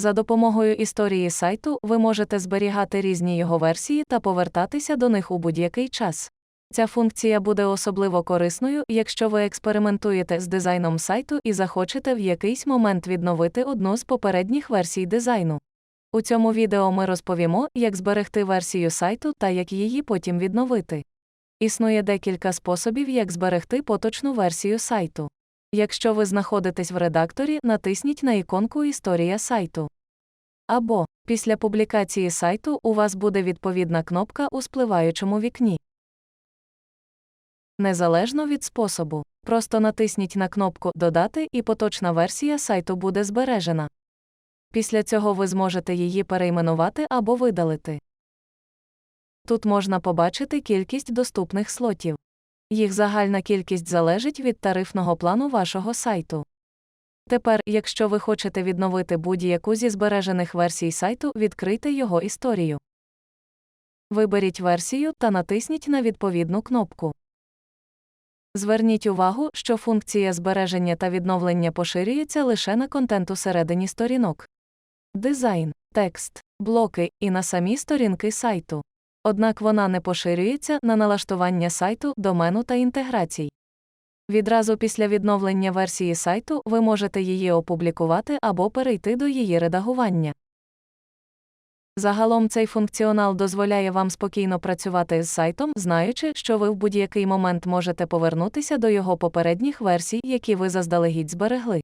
За допомогою історії сайту ви можете зберігати різні його версії та повертатися до них у будь-який час. Ця функція буде особливо корисною, якщо ви експериментуєте з дизайном сайту і захочете в якийсь момент відновити одну з попередніх версій дизайну. У цьому відео ми розповімо, як зберегти версію сайту та як її потім відновити. Існує декілька способів, як зберегти поточну версію сайту. Якщо ви знаходитесь в редакторі, натисніть на іконку Історія сайту. Або після публікації сайту у вас буде відповідна кнопка у спливаючому вікні. Незалежно від способу, просто натисніть на кнопку Додати і поточна версія сайту буде збережена. Після цього ви зможете її перейменувати або видалити. Тут можна побачити кількість доступних слотів. Їх загальна кількість залежить від тарифного плану вашого сайту. Тепер, якщо ви хочете відновити будь-яку зі збережених версій сайту, відкрийте його історію. Виберіть версію та натисніть на відповідну кнопку. Зверніть увагу, що функція збереження та відновлення поширюється лише на контент усередині сторінок. Дизайн, текст, блоки і на самі сторінки сайту. Однак вона не поширюється на налаштування сайту, домену та інтеграцій. Відразу після відновлення версії сайту ви можете її опублікувати або перейти до її редагування. Загалом цей функціонал дозволяє вам спокійно працювати з сайтом, знаючи, що ви в будь-який момент можете повернутися до його попередніх версій, які ви заздалегідь зберегли.